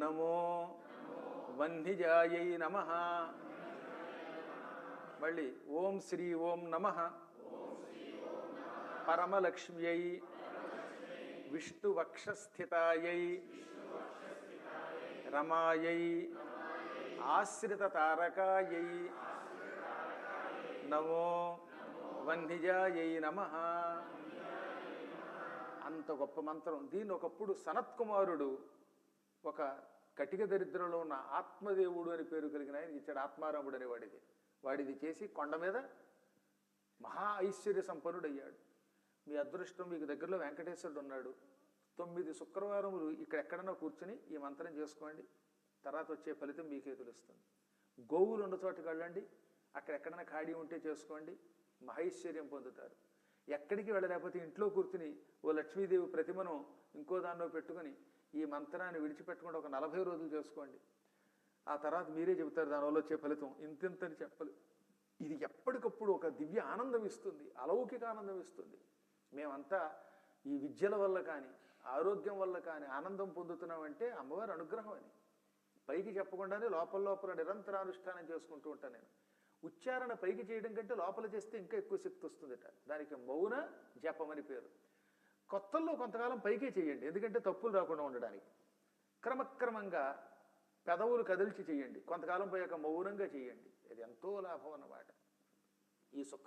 నమో వన్నిజాయై నమ. మళ్ళీ ఓం శ్రీ ఓం నమ. పరమలక్ష్మ్యై విష్ణువక్షస్థితాయై రమాయై ఆశ్రిత తారకాయై నమో వన్నిజాయై నమ. అంత గొప్ప మంత్రం. దీన్ని ఒకప్పుడు సనత్కుమారుడు ఒక కటిక దరిద్రంలో ఉన్న ఆత్మదేవుడు అని పేరు కలిగిన ఆయన ఇచ్చాడు ఆత్మారాముడు అనే వాడిది వాడిది చేసి కొండ మీద మహా ఐశ్వర్య సంపన్నుడు అయ్యాడు మీ అదృష్టం మీకు దగ్గరలో వెంకటేశ్వరుడు ఉన్నాడు. తొమ్మిది శుక్రవారములు ఇక్కడ ఎక్కడన్నా కూర్చుని ఈ మంత్రం చేసుకోండి. తర్వాత వచ్చే ఫలితం మీకే తెలుస్తుంది. గోవులు ఉన్న చోటుకి వెళ్ళండి. అక్కడ ఎక్కడైనా ఖాళీ ఉంటే చేసుకోండి. మహైశ్వర్యం పొందుతారు. ఎక్కడికి వెళ్ళలేకపోతే ఇంట్లో కూర్చుని ఓ లక్ష్మీదేవి ప్రతిమను ఇంకో దానిలో పెట్టుకుని ఈ మంత్రాన్ని విడిచిపెట్టకుండా ఒక నలభై రోజులు చేసుకోండి. ఆ తర్వాత మీరే చెబుతారు దానివల్ల వచ్చే ఫలితం. ఇంతింతని చెప్పలు. ఇది ఎప్పటికప్పుడు ఒక దివ్య ఆనందం ఇస్తుంది అలౌకిక ఆనందం ఇస్తుంది. మేమంతా ఈ విద్యల వల్ల కానీ ఆరోగ్యం వల్ల కానీ ఆనందం పొందుతున్నామంటే అమ్మవారి అనుగ్రహం అని పైకి చెప్పకుండానే లోపల లోపల నిరంతర అనుష్ఠానం చేసుకుంటూ ఉంటాను నేను. ఉచ్చారణ పైకి చేయడం కంటే లోపల చేస్తే ఇంకా ఎక్కువ శక్తి వస్తుందట. దానికి మౌన జపమని పేరు. కొత్తల్లో కొంతకాలం పైకే చేయండి. ఎందుకంటే తప్పులు రాకుండా ఉండడానికి. క్రమక్రమంగా పెదవులు కదిల్చి చేయండి. కొంతకాలం పోయాక మౌనంగా చేయండి. ఇది ఎంతో లాభం అన్నమాట. ఈ శుక్ర